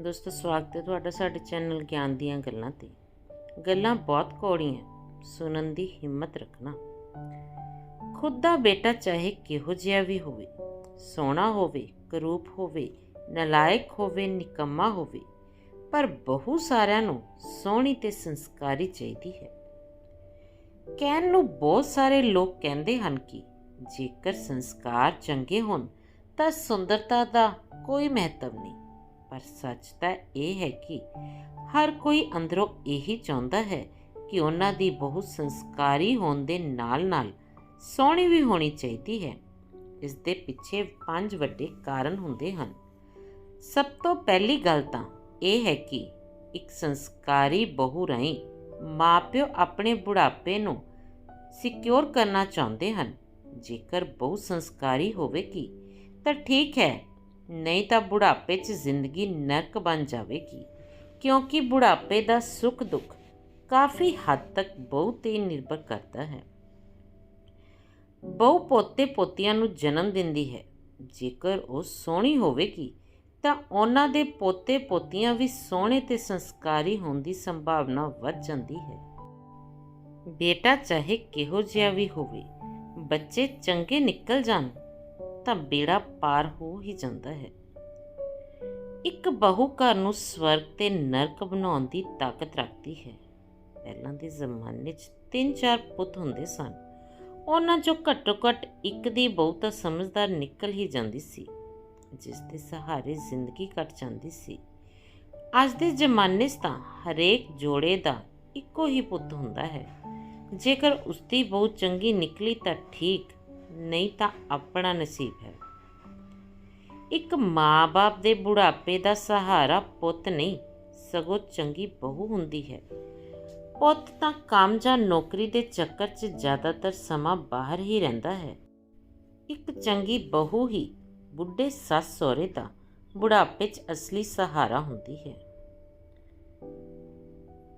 ਦੋਸਤੋ, ਸਵਾਗਤ ਹੈ ਤੁਹਾਡਾ ਸਾਡੇ ਚੈਨਲ ਗਿਆਨ ਦੀਆਂ ਗੱਲਾਂ ਤੇ। ਗੱਲਾਂ ਬਹੁਤ ਕੌੜੀਆਂ, ਸੁਣਨ ਦੀ ਹਿੰਮਤ ਰੱਖਣਾ। ਖੁਦ ਦਾ ਬੇਟਾ ਚਾਹੇ ਕਿਹੋ ਜਿਹਾ ਵੀ ਹੋਵੇ, ਸੋਹਣਾ ਹੋਵੇ, ਕਰੂਪ ਹੋਵੇ, ਨਲਾਇਕ ਹੋਵੇ, ਨਿਕੰਮਾ ਹੋਵੇ, ਪਰ ਬਹੁ ਸਾਰਿਆਂ ਨੂੰ ਸੋਹਣੀ ਤੇ ਸੰਸਕਾਰੀ ਚਾਹੀਦੀ ਹੈ। ਕਹਿਣ ਨੂੰ ਬਹੁਤ ਸਾਰੇ ਲੋਕ ਕਹਿੰਦੇ ਹਨ ਕਿ ਜੇਕਰ ਸੰਸਕਾਰ ਚੰਗੇ ਹੋਣ, ਤਾਂ ਸੁੰਦਰਤਾ ਦਾ ਕੋਈ ਮਹੱਤਵ ਨਹੀਂ। ਪਰ ਸੱਚ ਤਾਂ ਇਹ ਹੈ ਕਿ ਹਰ ਕੋਈ ਅੰਦਰੋਂ ਇਹੀ ਚਾਹੁੰਦਾ ਹੈ ਕਿ ਉਹਨਾਂ ਦੀ ਬਹੁਤ ਸੰਸਕਾਰੀ ਹੋਣ ਦੇ ਨਾਲ-ਨਾਲ ਸੋਹਣੀ ਵੀ ਹੋਣੀ ਚਾਹੀਦੀ ਹੈ। ਇਸ ਦੇ ਪਿੱਛੇ ਪੰਜ ਵੱਡੇ ਕਾਰਨ ਹੁੰਦੇ ਹਨ। ਸਭ ਤੋਂ ਪਹਿਲੀ ਗੱਲ ਤਾਂ ਇਹ ਹੈ ਕਿ ਇੱਕ ਸੰਸਕਾਰੀ ਬਹੂ ਰਾਹੀਂ ਮਾਪਿਓ ਆਪਣੇ ਬੁਢਾਪੇ ਨੂੰ ਸਿਕਿਉਰ ਕਰਨਾ ਚਾਹੁੰਦੇ ਹਨ। ਜੇਕਰ ਬਹੁ ਸੰਸਕਾਰੀ ਹੋਵੇਗੀ ਤਾਂ ਠੀਕ ਹੈ ਨਹੀਂ ਤਾਂ ਬੁਢਾਪੇ 'ਚ ਜ਼ਿੰਦਗੀ ਨਰਕ ਬਣ ਜਾਵੇਗੀ, ਕਿਉਂਕਿ ਬੁਢਾਪੇ ਦਾ ਸੁੱਖ ਦੁੱਖ ਕਾਫੀ ਹੱਦ ਤੱਕ ਬਹੁ ਤੇ ਨਿਰਭਰ ਕਰਦਾ ਹੈ। ਬਹੁ ਪੋਤੇ ਪੋਤੀਆਂ ਨੂੰ ਜਨਮ ਦਿੰਦੀ ਹੈ। ਜੇਕਰ ਉਹ ਸੋਹਣੀ ਹੋਵੇਗੀ, ਤਾਂ ਉਹਨਾਂ ਦੇ ਪੋਤੇ ਪੋਤੀਆਂ ਵੀ ਸੋਹਣੇ ਤੇ ਸੰਸਕਾਰੀ ਹੋਣ ਦੀ ਸੰਭਾਵਨਾ ਵੱਧ ਜਾਂਦੀ ਹੈ। ਬੇਟਾ ਚਾਹੇ ਕਿਹੋ ਜਿਹਾ ਵੀ ਹੋਵੇ, ਬੱਚੇ ਚੰਗੇ ਨਿਕਲ ਜਾਣ ਤਾਂ ਬੇੜਾ ਪਾਰ ਹੋ ਹੀ ਜਾਂਦਾ ਹੈ। ਇੱਕ ਬਹੂ ਘਰ ਨੂੰ ਸਵਰਗ ਤੇ ਨਰਕ ਬਣਾਉਣ ਦੀ ਤਾਕਤ ਰੱਖਦੀ ਹੈ। ਪਹਿਲਾਂ ਦੇ ਜ਼ਮਾਨੇ 'ਚ ਤਿੰਨ ਚਾਰ ਪੁੱਤ ਹੁੰਦੇ ਸਨ। ਉਹਨਾਂ 'ਚੋਂ ਘੱਟੋ ਘੱਟ ਇੱਕ ਦੀ ਬਹੂ ਤਾਂ ਸਮਝਦਾਰ ਨਿਕਲ ਹੀ ਜਾਂਦੀ ਸੀ, ਜਿਸ ਦੇ ਸਹਾਰੇ ਜ਼ਿੰਦਗੀ ਕੱਟ ਜਾਂਦੀ ਸੀ। ਅੱਜ ਦੇ ਜ਼ਮਾਨੇ 'ਚ ਤਾਂ ਹਰੇਕ ਜੋੜੇ ਦਾ ਇੱਕੋ ਹੀ ਪੁੱਤ ਹੁੰਦਾ ਹੈ। ਜੇਕਰ ਉਸਦੀ ਬਹੂ ਚੰਗੀ ਨਿਕਲੀ ਤਾਂ ਠੀਕ ਨਹੀਂ ਤਾਂ ਆਪਣਾ ਨਸੀਬ ਹੈ। ਇੱਕ ਮਾਂ-ਬਾਪ ਦੇ ਬੁਢਾਪੇ ਦਾ ਸਹਾਰਾ ਪੁੱਤ ਨਹੀਂ, ਸਗੋਂ ਚੰਗੀ ਬਹੂ ਹੁੰਦੀ ਹੈ। ਪੁੱਤ ਤਾਂ ਕੰਮ ਜਾਂ ਨੌਕਰੀ ਦੇ ਚੱਕਰ 'ਚ ਜ਼ਿਆਦਾਤਰ ਸਮਾਂ ਬਾਹਰ ਹੀ ਰਹਿੰਦਾ ਹੈ। ਇੱਕ ਚੰਗੀ ਬਹੂ ਹੀ ਬੁੱਢੇ ਸੱਸ ਸਹੁਰੇ ਦਾ ਬੁਢਾਪੇ 'ਚ ਅਸਲੀ ਸਹਾਰਾ ਹੁੰਦੀ ਹੈ।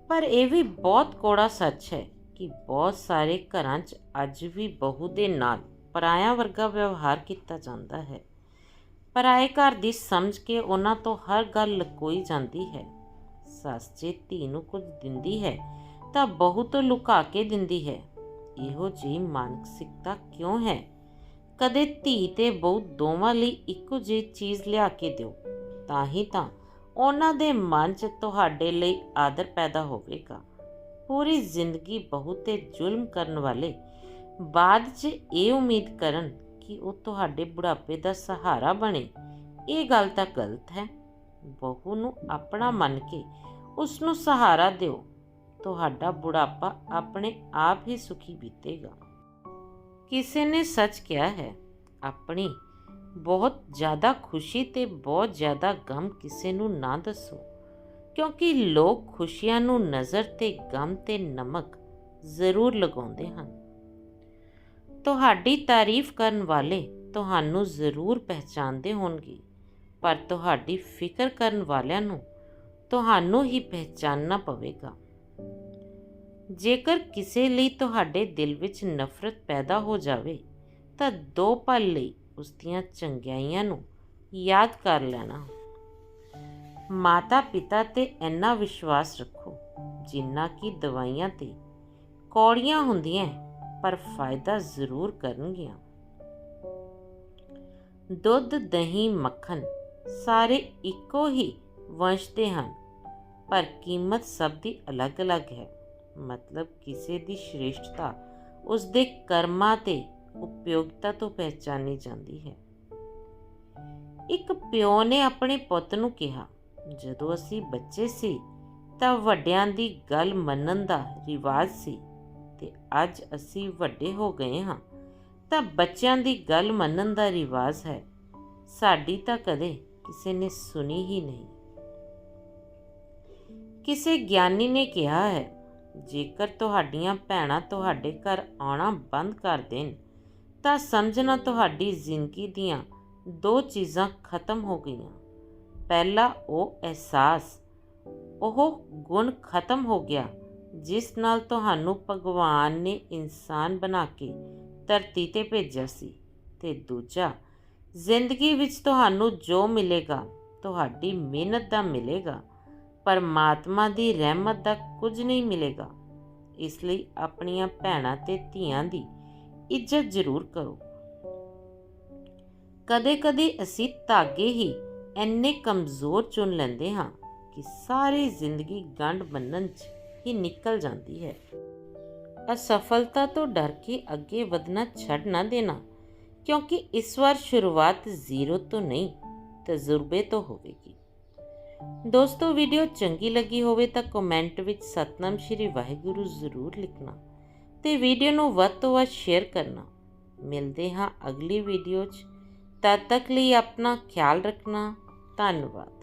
ਪਰ ਇਹ ਵੀ ਬਹੁਤ ਕੋੜਾ ਸੱਚ ਹੈ ਕਿ ਬਹੁਤ ਸਾਰੇ ਘਰਾਂ 'ਚ ਅੱਜ ਵੀ ਬਹੂ ਦੇ ਨਾਲ ਪਰਾਇਆ ਵਰਗਾ ਵਿਵਹਾਰ ਕੀਤਾ ਜਾਂਦਾ ਹੈ। ਪਰਾਏ ਘਰ ਦੀ ਸਮਝ ਕੇ ਉਹਨਾਂ ਤੋਂ ਹਰ ਗੱਲ ਲਕੋਈ ਜਾਂਦੀ ਹੈ। ਸੱਸ ਜੇ ਧੀ ਨੂੰ ਕੁਝ ਦਿੰਦੀ ਹੈ, ਤਾਂ ਬਹੂ ਤੋਂ ਲੁਕਾ ਕੇ ਦਿੰਦੀ ਹੈ। ਇਹੋ ਜਿਹੀ ਮਾਨਸਿਕਤਾ ਕਿਉਂ ਹੈ? ਕਦੇ ਧੀ ਤੇ ਬਹੂ ਦੋਵਾਂ ਲਈ ਇੱਕੋ ਜਿਹੀ ਚੀਜ਼ ਲਿਆ ਕੇ ਦਿਓ, ਤਾਂ ਹੀ ਤਾਂ ਉਹਨਾਂ ਦੇ ਮਨ 'ਚ ਤੁਹਾਡੇ ਲਈ ਆਦਰ ਪੈਦਾ ਹੋਵੇਗਾ। ਪੂਰੀ ਜ਼ਿੰਦਗੀ ਬਹੁਤੇ ਜ਼ੁਲਮ ਕਰਨ ਵਾਲੇ ਬਾਅਦ 'ਚ ਇਹ ਉਮੀਦ ਕਰਨ ਕਿ ਉਹ ਤੁਹਾਡੇ ਬੁਢਾਪੇ ਦਾ ਸਹਾਰਾ ਬਣੇ। ਇਹ ਗੱਲ ਤਾਂ ਗਲਤ ਹੈ। ਬਹੂ ਨੂੰ ਆਪਣਾ ਮੰਨ ਕੇ ਉਸ ਨੂੰ ਸਹਾਰਾ ਦਿਓ। ਤੁਹਾਡਾ ਬੁਢਾਪਾ ਆਪਣੇ ਆਪ ਹੀ ਸੁਖੀ ਬੀਤੇਗਾ। ਕਿਸੇ ਨੇ ਸੱਚ ਕਿਹਾ ਹੈ, ਆਪਣੀ ਬਹੁਤ ਜ਼ਿਆਦਾ ਖੁਸ਼ੀ ਤੇ ਬਹੁਤ ਜ਼ਿਆਦਾ ਗਮ ਕਿਸੇ ਨੂੰ ਨਾ ਦੱਸੋ, ਕਿਉਂਕਿ ਲੋਕ ਖੁਸ਼ੀਆਂ ਨੂੰ ਨਜ਼ਰ ਤੇ ਗਮ ਤੇ ਨਮਕ ਜ਼ਰੂਰ ਲਗਾਉਂਦੇ ਹਨ। ਤੁਹਾਡੀ ਤਾਰੀਫ ਕਰਨ ਵਾਲੇ ਤੁਹਾਨੂੰ ਜ਼ਰੂਰ ਪਹਿਚਾਨਦੇ ਹੋਣਗੇ, ਪਰ ਤੁਹਾਡੀ ਫਿਕਰ ਕਰਨ ਵਾਲਿਆਂ ਨੂੰ ਤੁਹਾਨੂੰ ਹੀ ਪਹਿਚਾਨਣਾ ਪਵੇਗਾ। ਜੇਕਰ ਕਿਸੇ ਲਈ ਤੁਹਾਡੇ ਦਿਲ ਵਿੱਚ ਨਫ਼ਰਤ ਪੈਦਾ ਹੋ ਜਾਵੇ, ਤਾਂ ਦੋ ਪਲ ਲਈ ਉਸ ਦੀਆਂ ਚੰਗਿਆਈਆਂ ਨੂੰ ਯਾਦ ਕਰ ਲੈਣਾ। ਮਾਤਾ ਪਿਤਾ ਤੇ ਇੰਨਾ ਵਿਸ਼ਵਾਸ ਰੱਖੋ, ਜਿੰਨਾ ਕਿ ਦਵਾਈਆਂ ਤੇ ਕੌੜੀਆਂ ਹੁੰਦੀਆਂ ਪਰ ਫਾਇਦਾ ਜ਼ਰੂਰ ਕਰਨਗੀਆਂ। ਦੁੱਧ, ਦਹੀਂ, ਮੱਖਣ ਸਾਰੇ ਇੱਕੋ ਹੀ ਵੰਸ਼ ਦੇ ਹਨ, ਪਰ ਕੀਮਤ ਸਭ ਦੀ ਅਲੱਗ-ਅਲੱਗ ਹੈ। ਮਤਲਬ ਕਿਸੇ ਦੀ ਸ਼੍ਰੇਸ਼ਟਤਾ ਉਸ ਦੇ ਕਰਮਾਂ ਤੇ ਉਪਯੋਗਤਾ ਤੋਂ ਪਹਿਚਾਨੀ ਜਾਂਦੀ ਹੈ। ਇੱਕ ਪਿਓ ਨੇ ਆਪਣੇ ਪੁੱਤ ਨੂੰ ਕਿਹਾ, ਜਦੋਂ ਅਸੀਂ ਬੱਚੇ ਸੀ ਤਾਂ ਵੱਡਿਆਂ ਦੀ ਗੱਲ ਮੰਨਣ ਦਾ ਰਿਵਾਜ ਸੀ। ਤੇ ਅੱਜ ਅਸੀਂ ਵੱਡੇ ਹੋ ਗਏ ਹਾਂ, ਤਾਂ ਬੱਚਿਆਂ ਦੀ ਗੱਲ ਮੰਨਣ ਦਾ ਰਿਵਾਜ ਹੈ। ਸਾਡੀ ਤਾਂ ਕਦੇ ਕਿਸੇ ਨੇ ਸੁਣੀ ਹੀ ਨਹੀਂ। ਕਿਸੇ ਗਿਆਨੀ ਨੇ ਕਿਹਾ ਹੈ, ਜੇਕਰ ਤੁਹਾਡੀਆਂ ਭੈਣਾਂ ਤੁਹਾਡੇ ਘਰ ਆਉਣਾ ਬੰਦ ਕਰ ਦੇਣ, ਤਾਂ ਸਮਝਣਾ ਤੁਹਾਡੀ ਜ਼ਿੰਦਗੀ ਦੀਆਂ ਦੋ ਚੀਜ਼ਾਂ ਖਤਮ ਹੋ ਗਈਆਂ। ਪਹਿਲਾ ਉਹ ਅਹਿਸਾਸ, ਉਹ ਗੁਣ ਖਤਮ ਹੋ ਗਿਆ ਜਿਸ ਨਾਲ ਤੁਹਾਨੂੰ ਭਗਵਾਨ ਨੇ ਇਨਸਾਨ ਬਣਾ ਕੇ ਧਰਤੀ ਤੇ ਭੇਜਿਆ ਸੀ। ਤੇ ਦੂਜਾ, ਜ਼ਿੰਦਗੀ ਵਿੱਚ ਤੁਹਾਨੂੰ ਜੋ ਮਿਲੇਗਾ, ਤੁਹਾਡੀ ਮਿਹਨਤ ਦਾ ਮਿਲੇਗਾ। ਪਰਮਾਤਮਾ ਦੀ ਰਹਿਮਤ ਦਾ ਕੁਝ ਨਹੀਂ ਮਿਲੇਗਾ। ਇਸ ਲਈ ਆਪਣੀਆਂ ਭੈਣਾਂ ਤੇ ਧੀਆਂ ਦੀ ਇੱਜ਼ਤ ਜ਼ਰੂਰ ਕਰੋ। ਕਦੇ-ਕਦੇ ਅਸੀਂ ਧਾਗੇ ਹੀ ਇੰਨੇ ਕਮਜ਼ੋਰ ਚੁਣ ਲੈਂਦੇ ਹਾਂ ਕਿ ਸਾਰੀ ਜ਼ਿੰਦਗੀ ਗੰਢ ਬੰਨਣ 'ਚ ਹੀ ਨਿਕਲ ਜਾਂਦੀ ਹੈ। ਅਸਫਲਤਾ ਤੋਂ ਡਰ ਕੇ ਅੱਗੇ ਵਧਣਾ ਛੱਡ ਨਾ ਦੇਣਾ, ਕਿਉਂਕਿ ਇਸ ਵਾਰ ਸ਼ੁਰੂਆਤ ਜ਼ੀਰੋ ਤੋਂ ਨਹੀਂ, ਤਜਰਬੇ ਤੋਂ ਹੋਵੇਗੀ। ਦੋਸਤੋ, ਵੀਡੀਓ ਚੰਗੀ ਲੱਗੀ ਹੋਵੇ ਤਾਂ ਕਮੈਂਟ ਵਿੱਚ ਸਤਨਾਮ ਸ਼੍ਰੀ ਵਾਹਿਗੁਰੂ ਜ਼ਰੂਰ ਲਿਖਣਾ ਤੇ ਵੀਡੀਓ ਨੂੰ ਵੱਧ ਤੋਂ ਵੱਧ ਸ਼ੇਅਰ ਕਰਨਾ। ਮਿਲਦੇ ਹਾਂ ਅਗਲੀ ਵੀਡੀਓ 'ਚ। ਤਦ ਤੱਕ ਲਈ ਆਪਣਾ ਖਿਆਲ ਰੱਖਣਾ। ਧੰਨਵਾਦ।